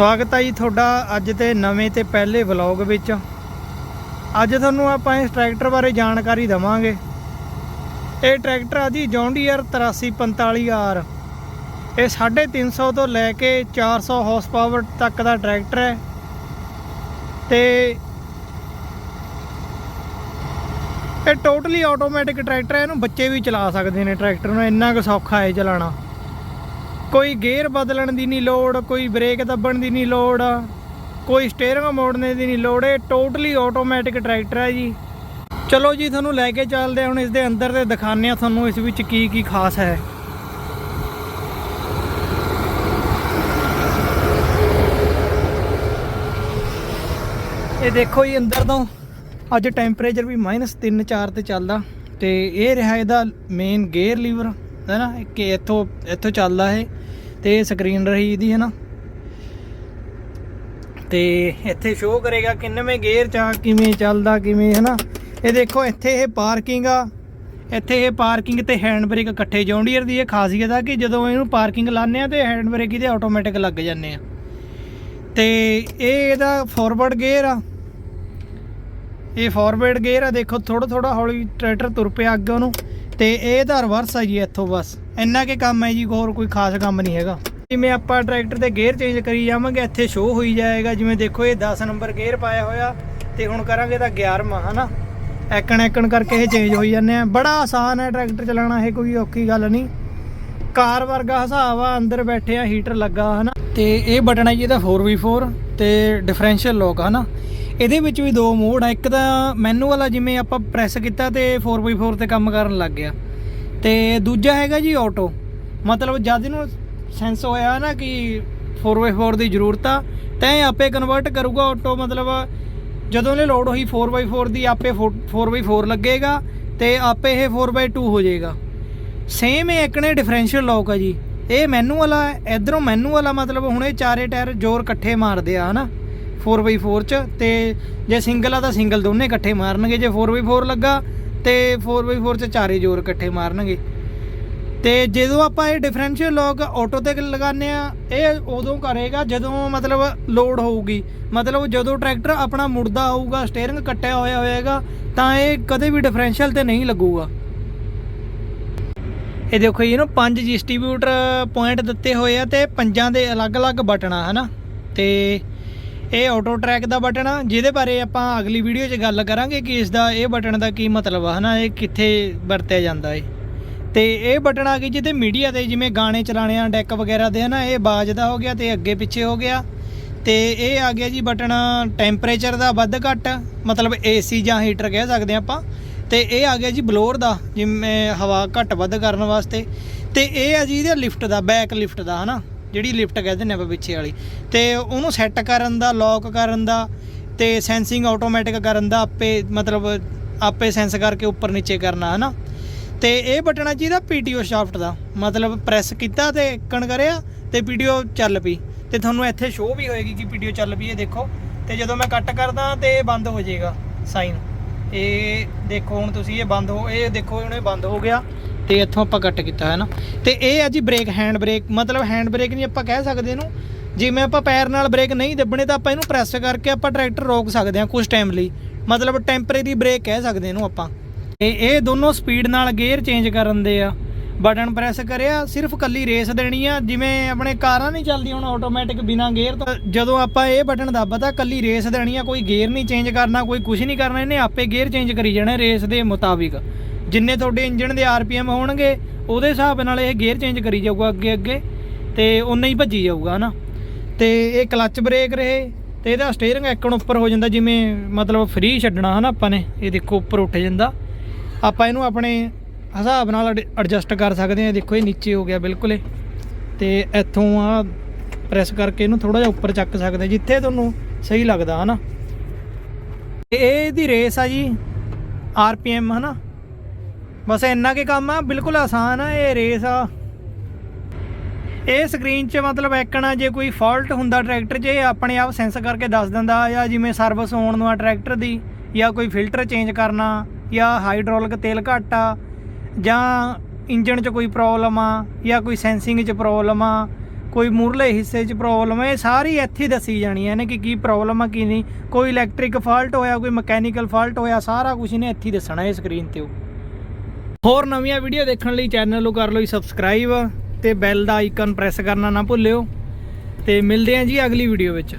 ਸਵਾਗਤ ਹੈ ਜੀ ਤੁਹਾਡਾ ਅੱਜ ਤੇ ਨਵੇਂ ਤੇ ਪਹਿਲੇ ਵਲੌਗ ਵਿੱਚ। ਅੱਜ ਤੁਹਾਨੂੰ ਆਪਾਂ ਇਸ ਟਰੈਕਟਰ ਬਾਰੇ ਜਾਣਕਾਰੀ ਦਵਾਂਗੇ। ਇਹ ਟਰੈਕਟਰ ਆ ਜੀ ਜੌਂਡੀਅਰ 8345R ਇਹ 350 ਤੋਂ ਲੈ ਕੇ 400 ਹਾਰਸ ਪਾਵਰ ਤੱਕ ਦਾ ਟਰੈਕਟਰ ਹੈ। ਤੇ ਇਹ ਟੋਟਲੀ ਆਟੋਮੈਟਿਕ ਟਰੈਕਟਰ ਹੈ, ਇਹਨੂੰ ਬੱਚੇ ਵੀ ਚਲਾ ਸਕਦੇ ਨੇ ਟਰੈਕਟਰ ਨੂੰ, ਇੰਨਾ ਕੁ ਸੌਖਾ ਹੈ ਚਲਾਉਣਾ। ਕੋਈ ਗੇਅਰ ਬਦਲਣ ਦੀ ਨਹੀਂ ਲੋੜ, ਕੋਈ ਬ੍ਰੇਕ ਦੱਬਣ ਦੀ ਨਹੀਂ ਲੋੜ, ਕੋਈ ਸਟੀਅਰਿੰਗ ਮੋੜਨੇ ਦੀ ਨਹੀਂ ਲੋੜ, ਇਹ ਟੋਟਲੀ ਆਟੋਮੈਟਿਕ ਟਰੈਕਟਰ ਹੈ ਜੀ। ਚਲੋ ਜੀ, ਤੁਹਾਨੂੰ ਲੈ ਕੇ ਚੱਲਦੇ ਹਾਂ, ਹੁਣ ਇਸ ਦੇ ਅੰਦਰ ਤੇ ਦਿਖਾਉਂਦੇ ਹਾਂ ਤੁਹਾਨੂੰ ਇਸ ਵਿੱਚ ਕੀ ਕੀ ਖਾਸ ਹੈ। ਇਹ ਦੇਖੋ ਜੀ, ਅੰਦਰ ਤੋਂ ਅੱਜ ਟੈਂਪਰੇਚਰ ਵੀ -3 4 ਤੇ ਚੱਲਦਾ। ਤੇ ਇਹ ਰਿਹਾ ਇਹਦਾ ਮੇਨ ਗੇਅਰ ਲੀਵਰ ਹੈ ਨਾ? ਕਿ ਇੱਥੋਂ ਇੱਥੋਂ ਚੱਲਦਾ ਹੈ ਤੇ ਸਕਰੀਨ ਰਹੀ ਇਹਦੀ, ਹੈ ਨਾ। ਤੇ ਇੱਥੇ ਸ਼ੋਅ ਕਰੇਗਾ ਕਿੰਨਵੇਂ ਗੇਅਰ ਚ ਆ, ਕਿਵੇਂ ਚੱਲਦਾ, ਕਿਵੇਂ, ਹੈ ਨਾ। ਇਹ ਦੇਖੋ, ਇੱਥੇ ਇਹ ਪਾਰਕਿੰਗ ਆ। ਇੱਥੇ ਇਹ ਪਾਰਕਿੰਗ ਤੇ ਹੈਂਡ ਬ੍ਰੇਕ ਇਕੱਠੇ ਜੌਂਡੀਅਰ ਦੀ ਇਹ ਖਾਸੀਅਤ ਆ ਕਿ ਜਦੋਂ ਇਹਨੂੰ ਪਾਰਕਿੰਗ ਲਾਉਂਦੇ ਆ ਤੇ ਹੈਂਡ ਬ੍ਰੇਕ ਇਹਦੇ ਆਟੋਮੈਟਿਕ ਲੱਗ ਜਾਂਦੇ ਆ। ਤੇ ਇਹ ਇਹਦਾ ਫਾਰਵਰਡ ਗੇਅਰ ਆ। ਇਹ ਫਾਰਵਰਡ ਗੇਅਰ ਆ, ਦੇਖੋ ਥੋੜਾ ਥੋੜਾ ਹੌਲੀ ਟਰੈਕਟਰ ਤੁਰ ਪਿਆ ਅੱਗੇ ਉਹਨੂੰ। ਤੇ ਇਹ ਤਾਂ ਰਿਵਰਸ ਆ ਜੀ ਇੱਥੋਂ ਬਸ। ਇੰਨਾ ਕੇ ਕੰਮ ਹੈ ਜੀ, ਹੋਰ ਕੋਈ ਖਾਸ ਕੰਮ ਨਹੀਂ ਹੈਗਾ। ਜਿਵੇਂ ਆਪਾਂ ਟਰੈਕਟਰ 'ਤੇ ਗੇਅਰ ਚੇਂਜ ਕਰੀ ਜਾਵਾਂਗੇ, ਇੱਥੇ ਸ਼ੋਅ ਹੋਈ ਜਾਏਗਾ। ਜਿਵੇਂ ਦੇਖੋ, ਇਹ 10 ਨੰਬਰ ਗੇਅਰ ਪਾਇਆ ਹੋਇਆ ਤੇ ਹੁਣ ਕਰਾਂਗੇ ਤਾਂ 11ਵਾਂ ਹਨਾ? ਐਕਣ ਐਕਣ ਕਰਕੇ ਇਹ ਚੇਂਜ ਹੋਈ ਜਾਂਦੇ ਆ। ਬੜਾ ਆਸਾਨ ਹੈ ਟਰੈਕਟਰ ਚਲਾਉਣਾ, ਇਹ ਕੋਈ ਔਖੀ ਗੱਲ ਨਹੀਂ। ਕਾਰ ਵਰਗਾ ਹਿਸਾਬ ਆ, ਅੰਦਰ ਬੈਠੇ ਆ ਹੀਟਰ ਲੱਗਾ, ਹਨਾ? ਤੇ ਇਹ ਬਟਨ ਹੈ ਜੀ, ਇਹਦਾ 4x4 ਤੇ ਡਿਫਰੈਂਸ਼ੀਅਲ ਲੋਕ ਹਨਾ? ਇਹਦੇ ਵਿੱਚ ਵੀ ਦੋ ਮੋਡ ਆ। ਇੱਕ ਤਾਂ ਮੈਨੂਅਲ ਆ, ਜਿਵੇਂ ਆਪਾਂ ਪ੍ਰੈਸ ਕੀਤਾ ਤੇ 4x4 ਤੇ ਕੰਮ ਕਰਨ ਲੱਗ ਗਿਆ। ਤੇ ਦੂਜਾ ਹੈਗਾ ਜੀ ਆਟੋ ਮਤਲਬ ਜਦ ਇਹਨੂੰ ਸੈਂਸ ਹੋਇਆ ਨਾ ਕਿ 4x4 ਦੀ ਜ਼ਰੂਰਤ ਆ, ਤਾਂ ਇਹ ਆਪੇ ਕਨਵਰਟ ਕਰੂਗਾ ਆਟੋ ਮਤਲਬ ਜਦੋਂ ਇਹਨੇ ਲੋਡ ਹੋਈ 4x4 ਦੀ, ਆਪੇ 4x4 ਲੱਗੇਗਾ ਤੇ ਆਪੇ ਇਹ 4x2 ਹੋ ਜਾਏਗਾ। ਸੇਮ ਇਹ ਇੱਕ ਨੇ ਡਿਫਰੈਂਸ਼ੀਅਲ ਲੌਕ ਆ ਜੀ। ਇਹ ਮੈਨੂਅਲ ਆ ਇਧਰੋਂ ਮੈਨੂਅਲ ਆ ਮਤਲਬ ਹੁਣ ਇਹ ਚਾਰੇ ਟਾਇਰ ਜ਼ੋਰ ਇਕੱਠੇ ਮਾਰਦੇ ਆ, ਹਨਾ? 4x4 ਚ ਤੇ ਜੇ ਸਿੰਗਲ ਆ ਤਾਂ ਸਿੰਗਲ ਦੋਨੇ ਇਕੱਠੇ ਮਾਰਨਗੇ, ਜੇ 4x4 ਲੱਗਾ ਤੇ 4x4 ਚ ਚਾਰੇ ਜ਼ੋਰ ਇਕੱਠੇ ਮਾਰਨਗੇ। ਤੇ ਜਦੋਂ ਆਪਾਂ ਇਹ ਡਿਫਰੈਂਸ਼ੀਅਲ ਲੌਕ ਆਟੋ ਤੇ ਲਗਾਉਂਦੇ ਆ ਇਹ ਉਦੋਂ ਕਰੇਗਾ ਜਦੋਂ ਮਤਲਬ ਲੋਡ ਹੋਊਗੀ। ਮਤਲਬ ਜਦੋਂ ਟਰੈਕਟਰ ਆਪਣਾ ਮੁੜਦਾ ਹੋਊਗਾ ਸਟੀਅਰਿੰਗ ਕੱਟਿਆ ਹੋਇਆ ਹੋਏਗਾ, ਤਾਂ ਇਹ ਕਦੇ ਵੀ ਡਿਫਰੈਂਸ਼ੀਅਲ ਤੇ ਨਹੀਂ ਲੱਗੂਗਾ। ਇਹ ਦੇਖੋ ਜੀ, ਇਹਨੂੰ ਪੰਜ ਡਿਸਟ੍ਰੀਬਿਊਟਰ ਪੁਆਇੰਟ ਦਿੱਤੇ ਹੋਏ ਆ ਤੇ ਪੰਜਾਂ ਦੇ ਅਲੱਗ-ਅਲੱਗ ਬਟਨ ਆ ਹਨਾ? ਤੇ ਇਹ ਆਟੋ ਟਰੈਕ ਦਾ ਬਟਨ ਆ, ਜਿਹਦੇ ਬਾਰੇ ਆਪਾਂ ਅਗਲੀ ਵੀਡੀਓ 'ਚ ਗੱਲ ਕਰਾਂਗੇ ਕਿ ਇਸ ਦਾ ਇਹ ਬਟਨ ਦਾ ਕੀ ਮਤਲਬ ਆ, ਹਨਾ, ਇਹ ਕਿੱਥੇ ਵਰਤਿਆ ਜਾਂਦਾ ਏ। ਤੇ ਇਹ ਬਟਨ ਆ ਗਈ ਜਿਹਦੇ ਮੀਡੀਆ ਤੇ, ਜਿਵੇਂ ਗਾਣੇ ਚਲਾਣੇ ਆ ਡੈਕ ਵਗੈਰਾ ਦੇ, ਹਨਾ, ਇਹ ਬਾਜ ਦਾ ਹੋ ਗਿਆ ਤੇ ਅੱਗੇ ਪਿੱਛੇ ਹੋ ਗਿਆ। ਤੇ ਇਹ ਆ ਗਿਆ ਜੀ ਬਟਨ ਟੈਂਪਰੇਚਰ ਦਾ ਵੱਧ ਘੱਟ, ਮਤਲਬ ਏਸੀ ਜਾਂ ਹੀਟਰ ਕਹਿ ਸਕਦੇ ਆਪਾਂ। ਤੇ ਇਹ ਆ ਗਿਆ ਜੀ ਬਲੋਰ ਦਾ, ਜਿਵੇਂ ਹਵਾ ਘੱਟ ਵੱਧ ਕਰਨ ਵਾਸਤੇ। ਤੇ ਇਹ ਆ ਜੀ ਇਹਦਾ ਲਿਫਟ ਦਾ ਬੈਕ ਲਿਫਟ ਦਾ, ਹਨਾ। ਜਿਹੜੀ ਲਿਫਟ ਕਹਿ ਨੇ ਆਪਾਂ ਪਿੱਛੇ ਵਾਲੀ, ਤੇ ਉਹਨੂੰ ਸੈੱਟ ਕਰਨ ਦਾ ਲੌਕ ਕਰਨ ਦਾ ਤੇ ਸੈਂਸਿੰਗ ਆਟੋਮੈਟਿਕ ਕਰਨ ਦਾ ਆਪੇ ਮਤਲਬ ਆਪੇ ਸੈਂਸ ਕਰਕੇ ਉੱਪਰ ਨੀਚੇ ਕਰਨਾ, ਹਨਾ? ਤੇ ਇਹ ਬਟਨ ਆ ਜੀ ਇਹਦਾ ਪੀਟੀਓ ਸ਼ਾਫਟ ਦਾ, ਮਤਲਬ ਪ੍ਰੈਸ ਕੀਤਾ ਤੇ ਇੱਕਣ ਕਰਿਆ ਤੇ ਪੀਟੀਓ ਚੱਲ ਪਈ। ਤੇ ਤੁਹਾਨੂੰ ਇੱਥੇ ਸ਼ੋਅ ਵੀ ਹੋਏਗੀ ਕਿ ਪੀਟੀਓ ਚੱਲ ਪਈ, ਇਹ ਦੇਖੋ। ਤੇ ਜਦੋਂ ਮੈਂ ਕੱਟ ਕਰਦਾ ਤੇ ਇਹ ਬੰਦ ਹੋ ਜਾਏਗਾ ਸਾਈਨ ਇਹ ਦੇਖੋ ਹੁਣ ਤੁਸੀਂ, ਇਹ ਬੰਦ ਹੋ, ਇਹ ਦੇਖੋ ਹੁਣ ਇਹ ਬੰਦ ਹੋ ਗਿਆ। ਤੇ ਇੱਥੋਂ ਆਪਾਂ ਕੱਟ ਕੀਤਾ ਹੈ ਨਾ ਤੇ ਇਹ ਆ ਜੀ ਬ੍ਰੇਕ ਹੈਂਡ ਬ੍ਰੇਕ ਮਤਲਬ ਹੈਂਡ ਬ੍ਰੇਕ ਨਹੀਂ ਆਪਾਂ ਕਹਿ ਸਕਦੇ ਇਹਨੂੰ। ਜਿਵੇਂ ਆਪਾਂ ਪੈਰ ਨਾਲ ਬ੍ਰੇਕ ਨਹੀਂ ਦੱਬਣੇ ਤਾਂ ਆਪਾਂ ਇਹਨੂੰ ਪ੍ਰੈਸ ਕਰਕੇ ਆਪਾਂ ਟਰੈਕਟਰ ਰੋਕ ਸਕਦੇ ਹਾਂ ਕੁਝ ਟਾਈਮ ਲਈ। ਮਤਲਬ ਟੈਂਪਰੇਰੀ ਬ੍ਰੇਕ ਕਹਿ ਸਕਦੇ ਇਹਨੂੰ ਆਪਾਂ। ਇਹ ਇਹ ਦੋਨੋਂ ਸਪੀਡ ਨਾਲ ਗੇਅਰ ਚੇਂਜ ਕਰਨ ਦੇ ਆ। ਬਟਨ ਪ੍ਰੈਸ ਕਰਿਆ, ਸਿਰਫ ਕੱਲੀ ਰੇਸ ਦੇਣੀ ਆ। ਜਿਵੇਂ ਆਪਣੇ ਕਾਰਾਂ ਨਹੀਂ ਚੱਲਦੀਆਂ ਹੁਣ ਆਟੋਮੈਟਿਕ ਬਿਨਾ ਗੇਅਰ ਤੋਂ, ਜਦੋਂ ਆਪਾਂ ਇਹ ਬਟਨ ਦੱਬਦਾ ਕੱਲੀ ਰੇਸ ਦੇਣੀ ਆ, ਕੋਈ ਗੇਅਰ ਨਹੀਂ ਚੇਂਜ ਕਰਨਾ, ਕੋਈ ਕੁਝ ਨਹੀਂ ਕਰਨਾ, ਇਹਨੇ ਆਪੇ ਗੇਅਰ ਚੇਂਜ ਕਰੀ ਜਾਣਾ ਰੇਸ ਦੇ ਮੁਤਾਬਿਕ। ਜਿੰਨੇ ਤੁਹਾਡੇ ਇੰਜਨ ਦੇ ਆਰਪੀਐਮ ਹੋਣਗੇ, ਉਹਦੇ ਹਿਸਾਬ ਨਾਲ ਇਹ ਗੇਅਰ ਚੇਂਜ ਕਰੀ ਜਾਊਗਾ ਅੱਗੇ ਅੱਗੇ, ਤੇ ਉਨਾ ਹੀ ਭੱਜੀ ਜਾਊਗਾ, ਹਨਾ? ਤੇ ਇਹ ਕਲੱਚ ਬ੍ਰੇਕ ਰਹੇ, ਤੇ ਇਹਦਾ ਸਟੀਅਰਿੰਗ ਐਕਣ ਉੱਪਰ ਹੋ ਜਾਂਦਾ, ਜਿਵੇਂ ਮਤਲਬ ਫ੍ਰੀ ਛੱਡਣਾ, ਹਨਾ ਆਪਾਂ ਨੇ? ਇਹ ਦੇਖੋ ਉੱਪਰ ਉੱਠ ਜਾਂਦਾ। ਆਪਾਂ ਇਹਨੂੰ ਆਪਣੇ ਹਿਸਾਬ ਨਾਲ ਐਡਜਸਟ ਕਰ ਸਕਦੇ ਹਾਂ, ਦੇਖੋ ਇਹ ਨੀਚੇ ਹੋ ਗਿਆ ਬਿਲਕੁਲ ਹੀ ਤੇ ਇੱਥੋਂ ਆ ਪ੍ਰੈਸ ਕਰਕੇ ਇਹਨੂੰ ਥੋੜਾ ਜਿਹਾ ਉੱਪਰ ਚੱਕ ਸਕਦੇ ਜਿੱਥੇ ਤੁਹਾਨੂੰ ਸਹੀ ਲੱਗਦਾ, ਹਨਾ? ਤੇ ਇਹ ਇਹਦੀ ਰੇਸ ਆ ਜੀ, ਆਰਪੀਐਮ, ਹਨਾ? ਬਸ ਇੰਨਾ ਕੇ ਕੰਮ ਆ, ਬਿਲਕੁਲ ਆਸਾਨ ਆ, ਇਹ ਰੇਸ ਆ। ਇਹ ਸਕਰੀਨ 'ਚ ਮਤਲਬ ਐਕਣਾ ਜੇ ਕੋਈ ਫਾਲਟ ਹੁੰਦਾ ਟਰੈਕਟਰ 'ਚ, ਇਹ ਆਪਣੇ ਆਪ ਸੈਂਸ ਕਰਕੇ ਦੱਸ ਦਿੰਦਾ, ਜਾਂ ਜਿਵੇਂ ਸਰਵਿਸ ਹੋਣ ਨੂੰ ਆ ਟਰੈਕਟਰ ਦੀ, ਜਾਂ ਕੋਈ ਫਿਲਟਰ ਚੇਂਜ ਕਰਨਾ, ਜਾਂ ਹਾਈਡ੍ਰੋਲਿਕ ਤੇਲ ਘੱਟ ਆ, ਜਾਂ ਇੰਜਨ 'ਚ ਕੋਈ ਪ੍ਰੋਬਲਮ ਆ, ਜਾਂ ਕੋਈ ਸੈਂਸਿੰਗ 'ਚ ਪ੍ਰੋਬਲਮ ਆ, ਕੋਈ ਮੂਰਲੇ ਹਿੱਸੇ 'ਚ ਪ੍ਰੋਬਲਮ ਹੈ ਇਹ ਸਾਰੀ ਇੱਥੇ ਦੱਸੀ ਜਾਣੀ ਹੈ ਇਹਨੇ ਕਿ ਕੀ ਪ੍ਰੋਬਲਮ ਆ, ਕੀ ਨਹੀਂ। ਕੋਈ ਇਲੈਕਟ੍ਰਿਕ ਫਾਲਟ ਹੋਇਆ, ਕੋਈ ਮਕੈਨੀਕਲ ਫਾਲਟ ਹੋਇਆ, ਸਾਰਾ ਕੁਝ ਇਹਨੇ ਇੱਥੇ ਦੱਸਣਾ ਹੈ ਸਕਰੀਨ ਤੇ ਉਹ। ਹੋਰ ਨਵੀਆਂ ਵੀਡੀਓ ਦੇਖਣ ਲਈ ਚੈਨਲ ਨੂੰ ਕਰ ਲਓ ਜੀ ਸਬਸਕ੍ਰਾਈਬ ਤੇ ਬੈਲ ਦਾ ਆਈਕਨ ਪ੍ਰੈਸ ਕਰਨਾ ਨਾ ਭੁੱਲਿਓ ਤੇ ਮਿਲਦੇ ਹਾਂ ਜੀ ਅਗਲੀ ਵੀਡੀਓ ਵਿੱਚ।